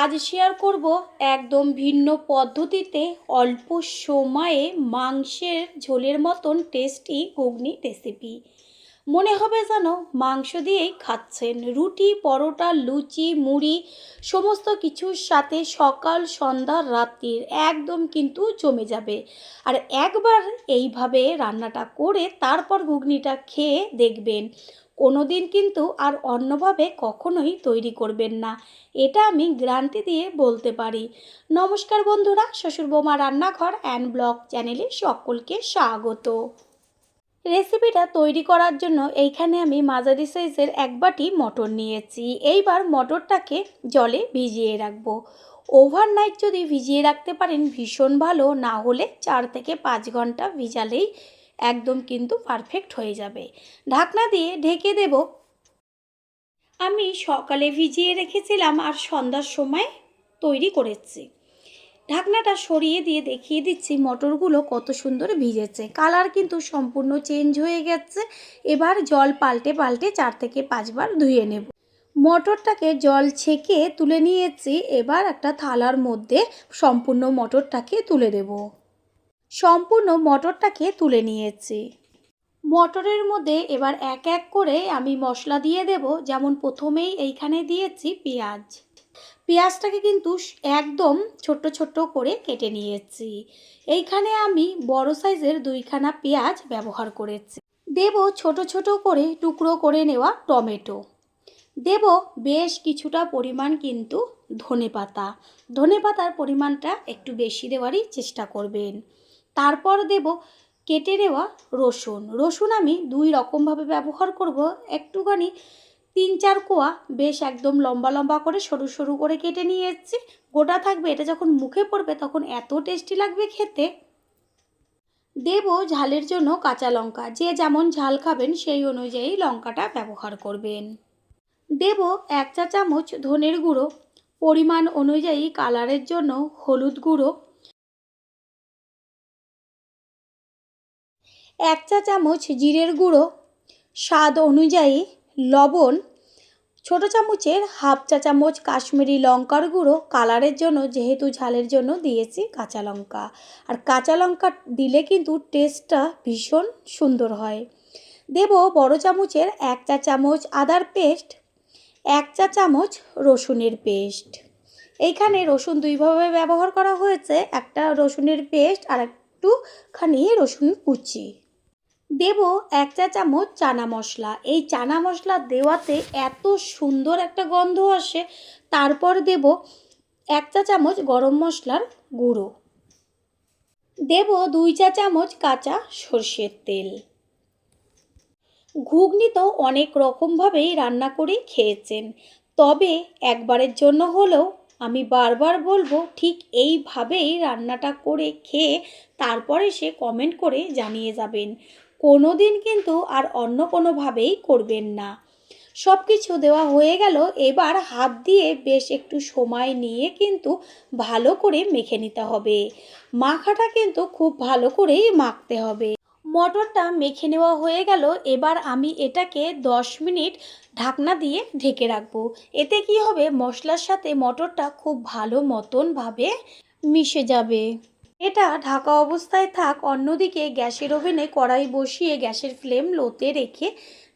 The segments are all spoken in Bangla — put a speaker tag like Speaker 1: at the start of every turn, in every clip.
Speaker 1: আজ শেয়ার করব একদম ভিন্ন পদ্ধতিতে অল্প সময়ে মাংসের ঝোলের মতন টেস্টি ঘুগনি রেসিপি মনে হবে যেন মাংস দিয়েই খাচ্ছেন। রুটি, পরোটা, লুচি, মুড়ি, সমস্ত কিছুর সাথে সকাল, সন্ধ্যা, রাত্রির একদম কিন্তু জমে যাবে। আর একবার এইভাবে রান্নাটা করে তারপর ঘুগনিটা খেয়ে দেখবেন। কোনো দিন কিন্তু আর অন্যভাবে কখনোই তৈরি করবেন না। এটা আমি গ্যারান্টি দিয়ে বলতে পারি। নমস্কার বন্ধুরা, শ্বশুর বৌমা রান্নাঘর অ্যান্ড ব্লগ চ্যানেলে সকলকে স্বাগত। রেসিপিটা তৈরি করার জন্য এইখানে আমি মাঝারি সাইজের এক বাটি মটর নিয়েছি। এইবার মটরটাকে জলে ভিজিয়ে রাখব। ওভারনাইট যদি ভিজিয়ে রাখতে পারেন, ভীষণ ভালো। না হলে চার থেকে পাঁচ ঘণ্টা ভিজালেই একদম কিন্তু পারফেক্ট হয়ে যাবে। ঢাকনা দিয়ে ঢেকে দেব। আমি সকালে ভিজিয়ে রেখেছিলাম আর সন্ধ্যার সময় তৈরি করেছি। ঢাকনাটা সরিয়ে দিয়ে দেখিয়ে দিচ্ছি মটরগুলো কত সুন্দর ভিজেছে। কালার কিন্তু সম্পূর্ণ চেঞ্জ হয়ে গেছে। এবার জল পাল্টে পাল্টে চার থেকে পাঁচবার ধুয়ে নেব। মটরটাকে জল ছেঁকে তুলে নিয়েছি। এবার একটা থালার মধ্যে সম্পূর্ণ মটরটাকে তুলে দেব। সম্পূর্ণ মটরটাকে তুলে নিয়েছি। মটরের মধ্যে এবার এক এক করে আমি মশলা দিয়ে দেব, যেমন প্রথমেই এইখানে দিয়েছি পেঁয়াজ। পেঁয়াজটাকে কিন্তু একদম ছোট্ট ছোট্ট করে কেটে নিয়েছি। এইখানে আমি বড় সাইজের দুইখানা পেঁয়াজ ব্যবহার করেছি। দেব ছোট ছোট করে টুকরো করে নেওয়া টমেটো। দেব বেশ কিছুটা পরিমাণ কিন্তু ধনে পাতা ধনে পাতার পরিমাণটা একটু বেশি দেওয়ারই চেষ্টা করবেন। তারপর দেব কেটে নেওয়া রসুন। রসুন আমি দুই রকমভাবে ব্যবহার করব। একটুখানি তিন চার কোয়া, বেশ একদম লম্বা লম্বা করে সরু সরু করে কেটে নিয়ে এসেছি গোটা থাকবে, এটা যখন মুখে পড়বে তখন এত টেস্টি লাগবে খেতে। দেব ঝালের জন্য কাঁচা লঙ্কা, যে যেমন ঝাল খাবেন সেই অনুযায়ী লঙ্কাটা ব্যবহার করবেন। দেব এক চা চামচ ধনের গুঁড়ো, পরিমাণ অনুযায়ী কালারের জন্য হলুদ গুঁড়ো এক চা চামচ জিরের গুঁড়ো, স্বাদ অনুযায়ী লবণ, ছোটো চামচের হাফ চা চামচ কাশ্মীরি লঙ্কার গুঁড়ো, কালারের জন্য যেহেতু ঝালের জন্য দিয়েছি কাঁচা লঙ্কা। আর কাঁচা লঙ্কা দিলে কিন্তু টেস্টটা ভীষণ সুন্দর হয়। দেব বড় চামচের এক চা চামচ আদার পেস্ট, এক চা চামচ রসুনের পেস্ট। এইখানে রসুন দুইভাবে ব্যবহার করা হয়েছে, একটা রসুনের পেস্ট আর একটুখানি রসুন কুচি। দেব এক চা চামচ চানা মশলা। এই চানা মশলা দেওয়াতে এত সুন্দর একটা গন্ধ আসে, তারপর দেব এক চা চামচ গরম মশলার গুঁড়ো। দেব দুই চা চামচ কাঁচা সর্ষের তেল। ঘুগনি তো অনেক রকমভাবেই রান্না করে খেয়েছেন, তবে একবারের জন্য হলেও আমি বারবার বলব ঠিক এইভাবেই রান্নাটা করে খেয়ে তারপরে সে কমেন্ট করে জানিয়ে যাবেন। কোনো দিন কিন্তু আর অন্য কোনোভাবেই করবেন না। সব কিছু দেওয়া হয়ে গেল, এবার হাত দিয়ে বেশ একটু সময় নিয়ে কিন্তু ভালো করে মেখে নিতে হবে। মাখাটা কিন্তু খুব ভালো করেই মাখতে হবে। মটরটা মেখে নেওয়া হয়ে গেল, এবার আমি এটাকে দশ মিনিট ঢাকনা দিয়ে ঢেকে রাখব। এতে কি হবে? মশলার সাথে মটরটা খুব ভালো মতনভাবে মিশে যাবে। এটা ঢাকা অবস্থায় থাক, অন্যদিকে গ্যাসের ওভেনে কড়াই বসিয়ে গ্যাসের ফ্লেম লোতে রেখে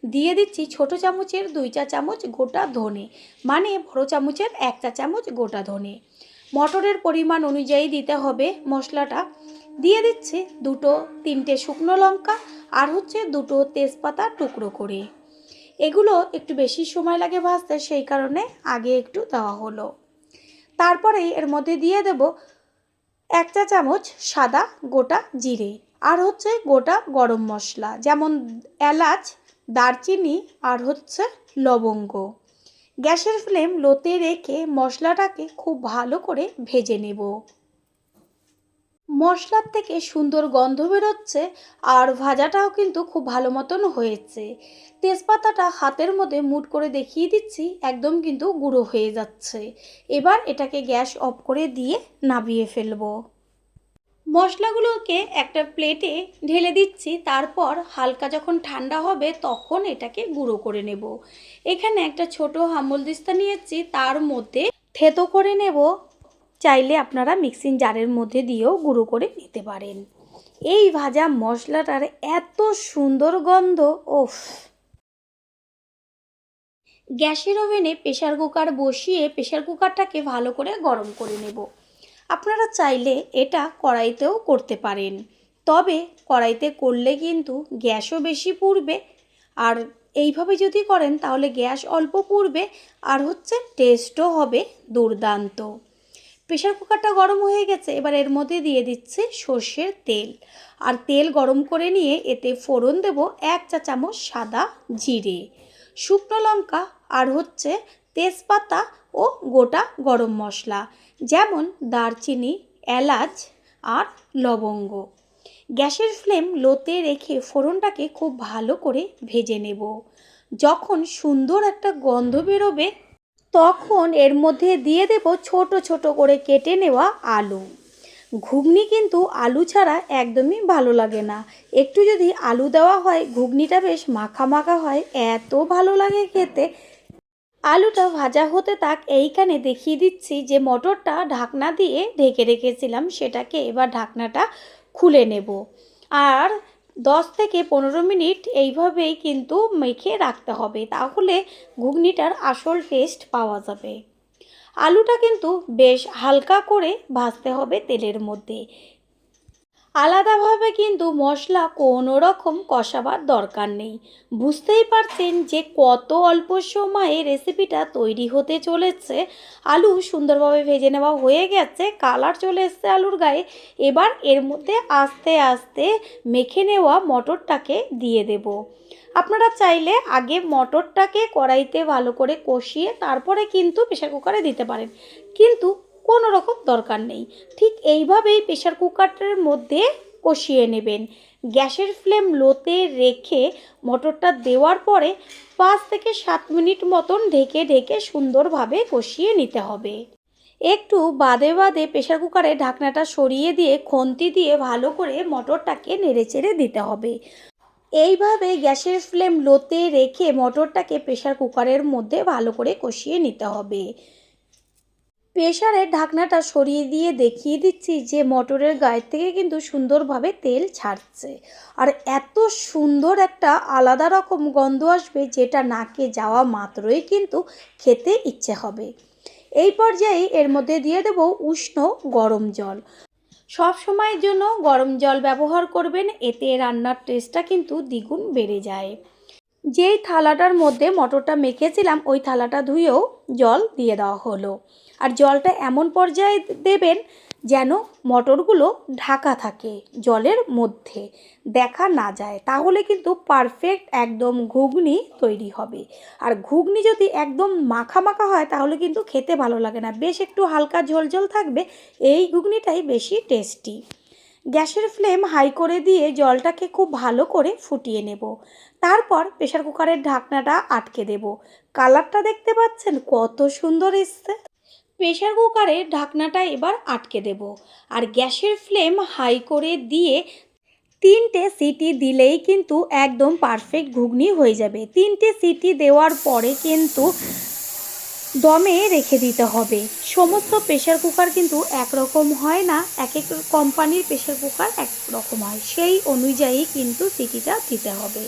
Speaker 1: দিয়ে দিচ্ছি ছোট চামচের দুই চা চামচ গোটা ধনে মানে বড় চামচের এক চা চামচ গোটা ধনে। মটরের পরিমাণ অনুযায়ী দিতে হবে মশলাটা। দিয়ে দিচ্ছে দুটো তিনটে শুকনো লঙ্কা আর হচ্ছে দুটো তেজপাতা টুকরো করে। এগুলো একটু বেশি সময় লাগে ভাজতে, সেই কারণে আগে একটু দেওয়া হলো। তারপরে এর মধ্যে দিয়ে দেব এক চা চামচ সাদা গোটা জিরে আর হচ্ছে গোটা গরম মশলা, যেমন এলাচ, দারচিনি আর হচ্ছে লবঙ্গ। গ্যাসের ফ্লেম লোতে রেখে মশলাটাকে খুব ভালো করে ভেজে নেব। মশলার থেকে সুন্দর গন্ধ বেরোচ্ছে আর ভাজাটাও কিন্তু খুব ভালো মতন হয়েছে। তেজপাতাটা হাতের মধ্যে মুট করে দেখিয়ে দিচ্ছি, একদম কিন্তু গুঁড়ো হয়ে যাচ্ছে। এবার এটাকে গ্যাস অফ করে দিয়ে নাবিয়ে ফেলব। মশলাগুলোকে একটা প্লেটে ঢেলে দিচ্ছি, তারপর হালকা যখন ঠান্ডা হবে তখন এটাকে গুঁড়ো করে নেব। এখানে একটা ছোট হামল দিস্তা নিয়েছি, তার মধ্যে থেতো করে নেব। চাইলে আপনারা মিক্সিং জারের মধ্যে দিয়েও গুঁড়ো করে নিতে পারেন। এই ভাজা মশলাটার এত সুন্দর গন্ধ ওফ গ্যাসের ওভেনে প্রেশার কুকার বসিয়ে প্রেশার কুকারটাকে ভালো করে গরম করে নেব। আপনারা চাইলে এটা কড়াইতেও করতে পারেন। তবে কড়াইতে করলে কিন্তু গ্যাসও বেশি পুড়বে। আর এইভাবে যদি করেন তাহলে গ্যাস অল্প পুড়বে আর হচ্ছে টেস্টও হবে দুর্দান্ত। প্রেশার কুকারটা গরম হয়ে গেছে, এবার এর মধ্যে দিয়ে দিচ্ছি সর্ষের তেল। আর তেল গরম করে নিয়ে এতে ফোড়ন দেব এক চা চামচ সাদা জিরে, শুকনো লঙ্কা আর হচ্ছে তেজপাতা ও গোটা গরম মশলা, যেমন দারচিনি, এলাচ আর লবঙ্গ। গ্যাসের ফ্লেম লোতে রেখে ফোড়নটাকে খুব ভালো করে ভেজে নেব। যখন সুন্দর একটা গন্ধ বেরোবে তখন এর মধ্যে দিয়ে দেব ছোট ছোট করে কেটে নেওয়া আলু। ঘুগনি কিন্তু আলু ছাড়া একদমই ভালো লাগে না। একটু যদি আলু দেওয়া হয়, ঘুগনিটা বেশ মাখা মাখা হয়, এত ভালো লাগে খেতে। আলুটা ভাজা হতে তাক এইখানে দেখিয়ে দিচ্ছি যে মটরটা ঢাকনা দিয়ে ঢেকে রেখেছিলাম, সেটাকে এবার ঢাকনাটা খুলে নেব। আর দশ থেকে পনেরো মিনিট এইভাবেই কিন্তু মেখে রাখতে হবে, তাহলে ঘুগনিটার আসল টেস্ট পাওয়া যাবে। আলুটা কিন্তু বেশ হালকা করে ভাজতে হবে তেলের মধ্যে। আলাদাভাবে কিন্তু মশলা কোনো রকম কষাবার দরকার নেই। বুঝতেই পারছেন যে কত অল্প সময়ে রেসিপিটা তৈরি হতে চলেছে। আলু সুন্দরভাবে ভেজে নেওয়া হয়ে গেছে, কালার চলে এসছে আলুর গায়ে। এবার এর মধ্যে আস্তে আস্তে মেখে নেওয়া মটরটাকে দিয়ে দেব। আপনারা চাইলে আগে মটরটাকে কড়াইতে ভালো করে কষিয়ে তারপরে কিন্তু প্রেশার কুকারে দিতে পারেন। কিন্তু কোনো রকম দরকার নেই। ঠিক এইভাবেই প্রেশার কুকারের মধ্যে কষিয়ে নেবেন। গ্যাসের ফ্লেম লোতে রেখে মটরটা দেওয়ার পরে পাঁচ থেকে সাত মিনিট মতন ঢেকে ঢেকে সুন্দরভাবে কষিয়ে নিতে হবে। একটু বাদে বাদে প্রেশার কুকারে ঢাকনাটা সরিয়ে দিয়ে খন্তি দিয়ে ভালো করে মটরটাকে নেড়েচেড়ে দিতে হবে। এইভাবে গ্যাসের ফ্লেম লোতে রেখে মটরটাকে প্রেশার কুকারের মধ্যে ভালো করে কষিয়ে নিতে হবে। প্রেশারের ঢাকনাটা সরিয়ে দিয়ে দেখিয়ে দিচ্ছি যে মটরের গায়ের থেকে কিন্তু সুন্দরভাবে তেল ছাড়ছে। আর এত সুন্দর একটা আলাদা রকম গন্ধ আসবে যেটা নাকে যাওয়া মাত্রই কিন্তু খেতে ইচ্ছে হবে। এই পর্যায়ে এর মধ্যে দিয়ে দেব উষ্ণ গরম জল। সব সময়ের জন্য গরম জল ব্যবহার করবেন, এতে রান্নার টেস্টটা কিন্তু দ্বিগুণ বেড়ে যায়। যেই থালাটার মধ্যে মটরটা মেখেছিলাম, ওই থালাটা ধুয়েও জল দিয়ে দেওয়া হলো। আর জলটা এমন পর্যায়ে দেবেন যেন মটরগুলো ঢাকা থাকে জলের মধ্যে, দেখা না যায়। তাহলে কিন্তু পারফেক্ট একদম ঘুগনি তৈরি হবে। আর ঘুগনি যদি একদম মাখা মাখা হয়, তাহলে কিন্তু খেতে ভালো লাগে না। বেশ একটু হালকা ঝোল ঝোল থাকবে, এই ঘুগনিটাই বেশি টেস্টি। গ্যাসের ফ্লেম হাই করে দিয়ে জলটাকে খুব ভালো করে ফুটিয়ে নেব। তারপর প্রেশার কুকারের ঢাকনাটা আটকে দেব। কালারটা দেখতে পাচ্ছেন? কত সুন্দর এসছে। প্রেশার কুকারের ঢাকনাটা এবার আটকে দেব আর গ্যাসের ফ্লেম হাই করে দিয়ে তিনটে সিটি দিলেই কিন্তু একদম পারফেক্ট ঘুগনি হয়ে যাবে। তিনটে সিটি দেওয়ার পরে কিন্তু দমে রেখে দিতে হবে। সমস্ত প্রেশার কুকার কিন্তু একরকম হয় না এক এক কোম্পানির প্রেশার কুকার এক রকম হয়। সেই অনুযায়ী কিন্তু সিটিটা দিতে হবে।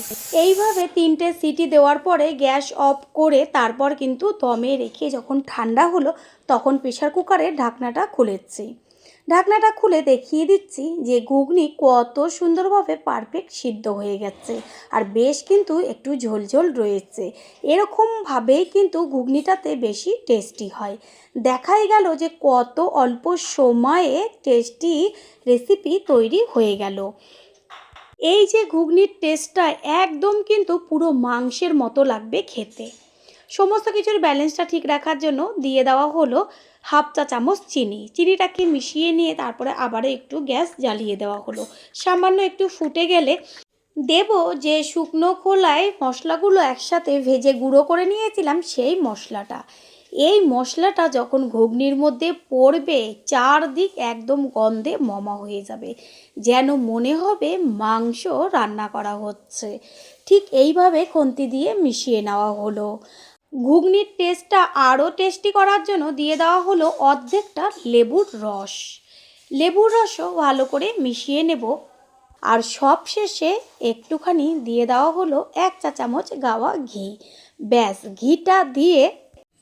Speaker 1: এইভাবে তিনটে সিটি দেওয়ার পরে গ্যাস অফ করে তারপর কিন্তু দমে রেখে যখন ঠান্ডা হলো, তখন প্রেশার কুকারের ঢাকনাটা খুলেছি। ঢাকনাটা খুলে দেখিয়ে দিচ্ছি যে ঘুগনি কত সুন্দরভাবে পারফেক্ট সিদ্ধ হয়ে গেছে। আর বেশ কিন্তু একটু ঝোলঝোল রয়েছে। এরকমভাবেই কিন্তু ঘুগনিটাতে বেশি টেস্টি হয়। দেখাই গেল যে কত অল্প সময়ে টেস্টি রেসিপি তৈরি হয়ে গেল। এই যে ঘুগনির টেস্টটা একদম কিন্তু পুরো মাংসের মতো লাগবে খেতে। সমস্ত কিছুর ব্যালেন্সটা ঠিক রাখার জন্য দিয়ে দেওয়া হলো হাফ চা চামচ চিনি। চিনিটাকে মিশিয়ে নিয়ে তারপরে আবারও একটু গ্যাস জ্বালিয়ে দেওয়া হলো। সামান্য একটু ফুটে গেলে দেব যে শুকনো খোলায় মশলাগুলো একসাথে ভেজে গুঁড়ো করে নিয়েছিলাম সেই মশলাটা। এই মশলাটা যখন ঘুগনির মধ্যে পড়বে, চারদিক একদম গন্ধে মমা হয়ে যাবে। যেন মনে হবে মাংস রান্না করা হচ্ছে। ঠিক এইভাবে খন্তি দিয়ে মিশিয়ে নেওয়া হলো। ঘুগনির টেস্টটা আরও টেস্টি করার জন্য দিয়ে দেওয়া হলো অর্ধেকটা লেবুর রস। লেবুর রসও ভালো করে মিশিয়ে নেব। আর সব শেষে একটুখানি দিয়ে দেওয়া হলো এক চা চামচ গাওয়া ঘি। ব্যাস, ঘিটা দিয়ে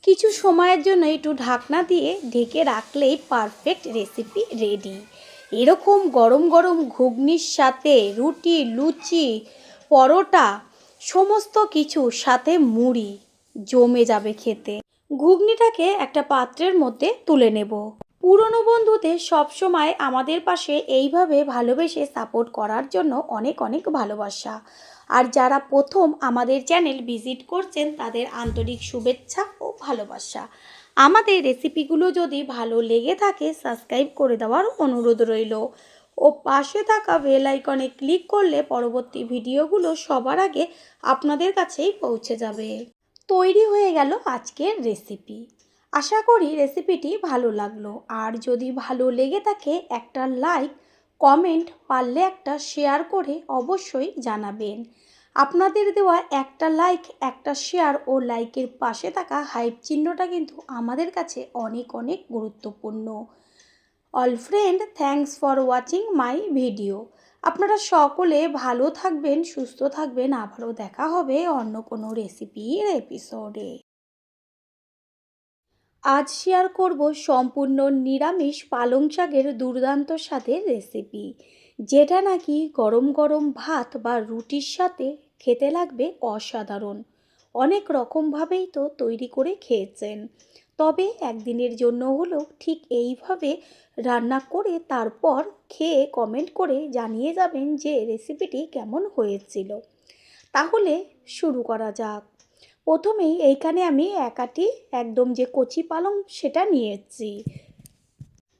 Speaker 1: কিছু সময়ের জন্য একটু ঢাকনা দিয়ে ঢেকে রাখলেই পারফেক্ট রেসিপি রেডি। এরকম গরম গরম ঘুগনির সাথে রুটি, লুচি, পরোটা, সমস্ত কিছু সাথে মুড়ি জমে যাবে খেতে। ঘুগনিটাকে একটা পাত্রের মধ্যে তুলে নেব। পুরনো বন্ধুদের সবসময় আমাদের পাশে এইভাবে ভালোবেসে সাপোর্ট করার জন্য অনেক অনেক ভালোবাসা। আর যারা প্রথম আমাদের চ্যানেল ভিজিট করছেন, তাদের আন্তরিক শুভেচ্ছা ও ভালোবাসা। আমাদের রেসিপিগুলো যদি ভালো লেগে থাকে সাবস্ক্রাইব করে দেওয়ার অনুরোধ রইল। ও পাশে থাকা বেল আইকনে ক্লিক করলে পরবর্তী ভিডিওগুলো সবার আগে আপনাদের কাছেই পৌঁছে যাবে। তৈরি হয়ে গেল আজকের রেসিপি আশা করি রেসিপিটি ভালো লাগল। আর যদি ভালো লেগে থাকে একটা লাইক কমেন্ট পারলে একটা শেয়ার করে অবশ্যই জানাবেন। আপনাদের দেওয়া একটা লাইক একটা শেয়ার ও লাইকের পাশে থাকা হাইপ চিহ্নটা কিন্তু আমাদের কাছে অনেক অনেক গুরুত্বপূর্ণ। All friend thanks for watching my video আপনারা সকলে ভালো থাকবেন, সুস্থ থাকবেন। আবারও দেখা হবে অন্য কোনো রেসিপির এপিসোডে আজ শেয়ার করব সম্পূর্ণ নিরামিষ পালং শাকের দুর্দান্ত স্বাদের রেসিপি যেটা নাকি গরম গরম ভাত বা রুটির সাথে খেতে লাগবে অসাধারণ। অনেক রকমভাবেই তো তৈরি করে খেয়েছেন। তবে একদিনের জন্য হলেও ঠিক এইভাবে রান্না করে তারপর খেয়ে কমেন্ট করে জানিয়ে যাবেন যে রেসিপিটি কেমন হয়েছিল। তাহলে শুরু করা যাক। প্রথমেই এইখানে আমি একাটি একদম যে কচি পালং সেটা নিয়েছি।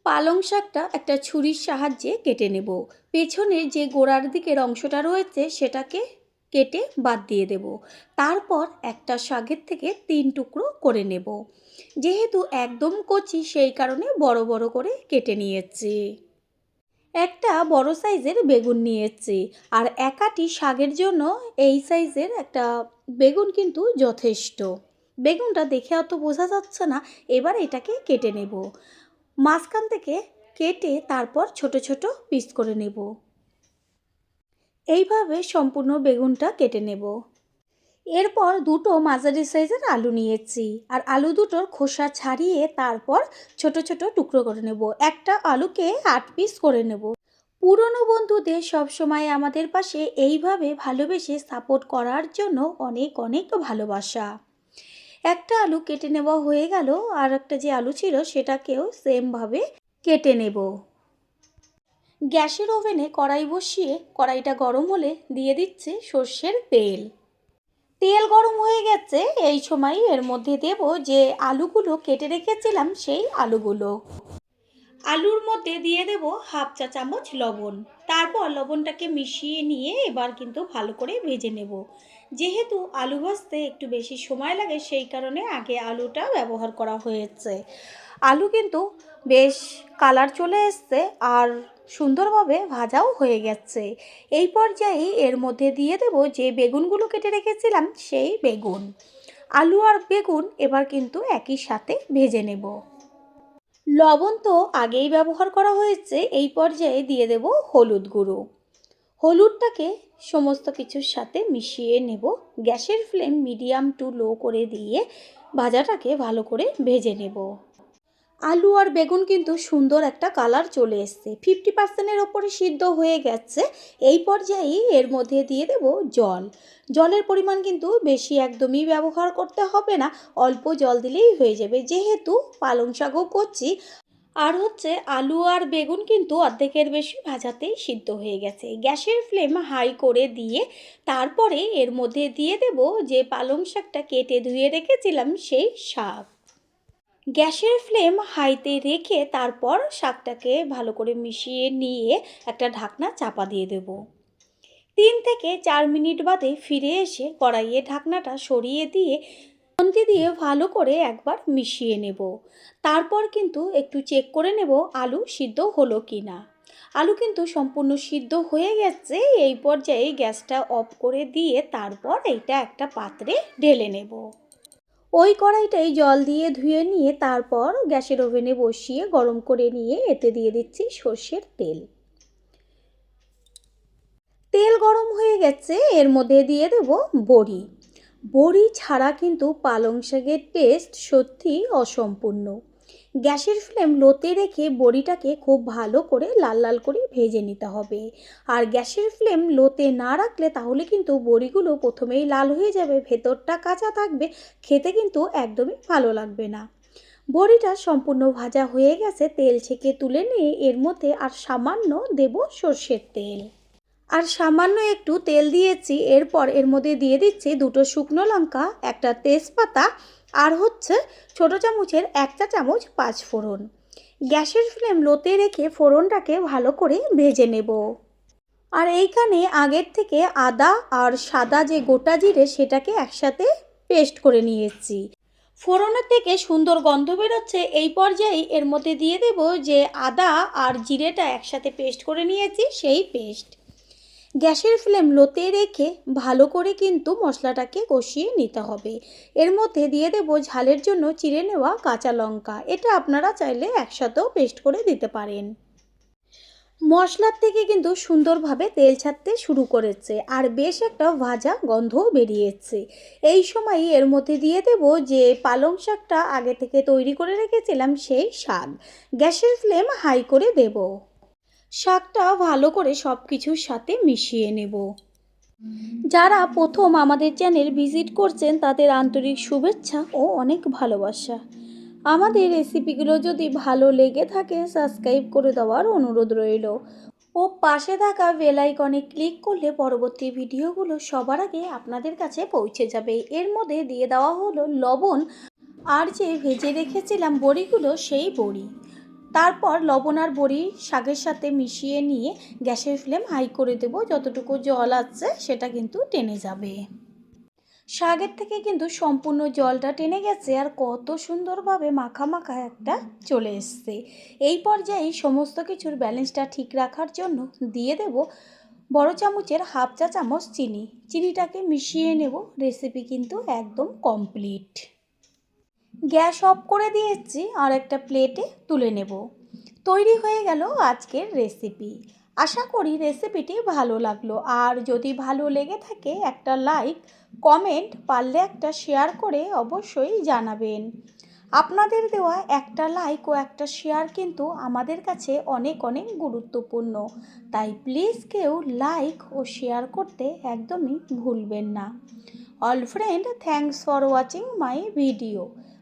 Speaker 1: পালং শাকটা একটা ছুরির সাহায্যে কেটে নেব। পেছনে যে গোড়ার দিকের অংশটা রয়েছে সেটাকে কেটে বাদ দিয়ে দেব। তারপর একটা শাকের থেকে তিন টুকরো করে নেব। যেহেতু একদম কচি, সেই কারণে বড় বড় করে কেটে নিয়েছি। একটা বড় সাইজের বেগুন নিয়েছি। আর একাটি শাকের জন্য এই সাইজের একটা বেগুন কিন্তু যথেষ্ট। বেগুনটা দেখে অত বোঝা যাচ্ছে না, এবার এটাকে কেটে নেব। মাঝখান থেকে কেটে তারপর ছোট ছোট পিস করে নেব। এইভাবে সম্পূর্ণ বেগুনটা কেটে নেব। এরপর দুটো মাঝারি সাইজের আলু নিয়েছি। আর আলু দুটোর খোসা ছাড়িয়ে তারপর ছোট ছোট টুকরো করে নেব। একটা আলুকে আট পিস করে নেব। পুরনো বন্ধুদের সবসময় আমাদের পাশে এইভাবে ভালোবেসে সাপোর্ট করার জন্য অনেক অনেক ভালোবাসা। একটা আলু কেটে নেওয়া হয়ে গেল। আর একটা যে আলু ছিল সেটাকেও সেমভাবে কেটে নেব। গ্যাসের ওভেনে কড়াই বসিয়ে কড়াইটা গরম হলে দিয়ে দিচ্ছে সর্ষের তেল। তেল গরম হয়ে গেছে, এই সময় এর মধ্যে দেব যে আলুগুলো কেটে রেখেছিলাম সেই আলুগুলো। আলুর মধ্যে দিয়ে দেব হাফ চা চামচ লবণ। তারপর লবণটাকে মিশিয়ে নিয়ে এবার কিন্তু ভালো করে ভেজে নেব। যেহেতু আলু ভাজতে একটু বেশি সময় লাগে, সেই কারণে আগে আলুটা ব্যবহার করা হয়েছে। আলু কিন্তু বেশ কালার চলে এসছে, আর সুন্দরভাবে ভাজাও হয়ে গেছে। এই পর্যায়ে এর মধ্যে দিয়ে দেব যে বেগুনগুলো কেটে রেখেছিলাম, সেই বেগুন। আলু আর বেগুন এবার কিন্তু একই সাথে ভেজে নেব। লবণ তো আগেই ব্যবহার করা হয়েছে, এই পর্যায়ে দিয়ে দেব হলুদ গুঁড়ো। হলুদটাকে সমস্ত কিছুর সাথে মিশিয়ে নেব। গ্যাসের ফ্লেম মিডিয়াম টু লো করে দিয়ে ভাজাটাকে ভালো করে ভেজে নেব। আলু আর বেগুন কিন্তু সুন্দর একটা কালার চলে এসছে। ফিফটি পার্সেন্টের ওপরে সিদ্ধ হয়ে গেছে। এই পর্যায়ে এর মধ্যে দিয়ে দেব জল। জলের পরিমাণ কিন্তু বেশি একদমই ব্যবহার করতে হবে না, অল্প জল দিলেই হয়ে যাবে। যেহেতু পালং শাকও করছি, আর হচ্ছে আলু আর বেগুন কিন্তু অর্ধেকের বেশি ভাজাতেই সিদ্ধ হয়ে গেছে। গ্যাসের ফ্লেম হাই করে দিয়ে তারপরে এর মধ্যে দিয়ে দেব যে পালং শাকটা কেটে ধুয়ে রেখেছিলাম সেই শাক। গ্যাসের ফ্লেম হাইতে রেখে তারপর শাকটাকে ভালো করে মিশিয়ে নিয়ে একটা ঢাকনা চাপা দিয়ে দেব। তিন থেকে চার মিনিট বাদে ফিরে এসে কড়াইয়ে ঢাকনাটা সরিয়ে দিয়ে খুন্তি দিয়ে ভালো করে একবার মিশিয়ে নেব। তারপর কিন্তু একটু চেক করে নেব আলু সিদ্ধ হলো কি না আলু কিন্তু সম্পূর্ণ সিদ্ধ হয়ে গেছে, এই পর্যায়ে গ্যাসটা অফ করে দিয়ে তারপর এইটা একটা পাত্রে ঢেলে নেব। ওই কড়াইটাই জল দিয়ে ধুয়ে নিয়ে তারপর গ্যাসের ওভেনে বসিয়ে গরম করে নিয়ে এতে দিয়ে দিচ্ছি সর্ষের তেল। তেল গরম হয়ে গেছে, এর মধ্যে দিয়ে দেব বড়ি। বড়ি ছাড়া কিন্তু পালং শাকের টেস্ট সত্যি অসম্পূর্ণ। গ্যাসের ফ্লেম লোতে রেখে বড়িটাকে খুব ভালো করে লাল লাল করে ভেজে নিতে হবে। আর গ্যাসের ফ্লেম লোতে না রাখলে তাহলে কিন্তু বড়িগুলো প্রথমেই লাল হয়ে যাবে, ভেতরটা কাঁচা থাকবে, খেতে কিন্তু একদমই ভালো লাগবে না। বড়িটা সম্পূর্ণ ভাজা হয়ে গেছে, তেল ছেঁকে তুলে নিয়ে এর মধ্যে আর সামান্য দেব সর্ষের তেল। আর সামান্য একটু তেল দিয়েছি, এরপর এর মধ্যে দিয়ে দিচ্ছি দুটো শুকনো লঙ্কা, একটা তেজপাতা আর হচ্ছে ছোটো চামচের এক চা চামচ পাঁচ ফোড়ন। গ্যাসের ফ্লেম লোতে রেখে ফোড়নটাকে ভালো করে ভেজে নেব। আর এইখানে আগের থেকে আদা আর সাদা যে গোটা জিরে সেটাকে একসাথে পেস্ট করে নিয়েছি। ফোড়নের থেকে সুন্দর গন্ধ বেরোচ্ছে, এই পর্যায়ে এর মধ্যে দিয়ে দেব যে আদা আর জিরেটা একসাথে পেস্ট করে নিয়েছি, সেই পেস্ট। গ্যাসের ফ্লেম লোতে রেখে ভালো করে কিন্তু মশলাটাকে কষিয়ে নিতে হবে। এর মধ্যে দিয়ে দেবো ঝালের জন্য চিড়ে নেওয়া কাঁচা লঙ্কা। এটা আপনারা চাইলে একসাথেও পেস্ট করে দিতে পারেন। মশলার থেকে কিন্তু সুন্দরভাবে তেল ছাড়তে শুরু করেছে আর বেশ একটা ভাজা গন্ধও বেরিয়েছে। এই সময় এর মধ্যে দিয়ে দেব যে পালং শাকটা আগে থেকে তৈরি করে রেখেছিলাম সেই শাক গ্যাসের ফ্লেম হাই করে দেবো। শাকটা ভালো করে সব কিছুর সাথে মিশিয়ে নেব। যারা প্রথম আমাদের চ্যানেল ভিজিট করছেন, তাদের আন্তরিক শুভেচ্ছা ও অনেক ভালোবাসা। আমাদের রেসিপিগুলো যদি ভালো লেগে থাকে, সাবস্ক্রাইব করে দেওয়ার অনুরোধ রইল। ও পাশে থাকা বেল আইকনে ক্লিক করলে পরবর্তী ভিডিওগুলো সবার আগে আপনাদের কাছে পৌঁছে যাবে। এর মধ্যে দিয়ে দেওয়া হলো লবণ। আর যে ভেজে রেখেছিলাম বড়িগুলো, সেই বড়ি। তারপর লবণ আর বড়ি শাকের সাথে মিশিয়ে নিয়ে গ্যাসের ফ্লেম হাই করে দেব। যতটুকু জল আছে সেটা কিন্তু টেনে যাবে। শাকের থেকে কিন্তু সম্পূর্ণ জলটা টেনে গেছে আর কত সুন্দরভাবে মাখা মাখা একটা চলে এসছে। এই পর্যায়ে সমস্ত কিছুর ব্যালেন্সটা ঠিক রাখার জন্য দিয়ে দেব বড় চামচের হাফ চা চামচ চিনি। চিনিটাকে মিশিয়ে নেব। রেসিপি কিন্তু একদম কমপ্লিট। গ্যাস অফ করে দিয়েছি আর একটা প্লেটে তুলে নেব। তৈরি হয়ে গেল আজকের রেসিপি। আশা করি রেসিপিটি ভালো লাগল। আর যদি ভালো লেগে থাকে একটা লাইক, কমেন্ট, পারলে একটা শেয়ার করে অবশ্যই জানাবেন। আপনাদের দেওয়া একটা লাইক ও একটা শেয়ার কিন্তু আমাদের কাছে অনেক অনেক গুরুত্বপূর্ণ। তাই প্লিজ কেউ লাইক ও শেয়ার করতে একদমই ভুলবেন না। All friend thanks for watching my video.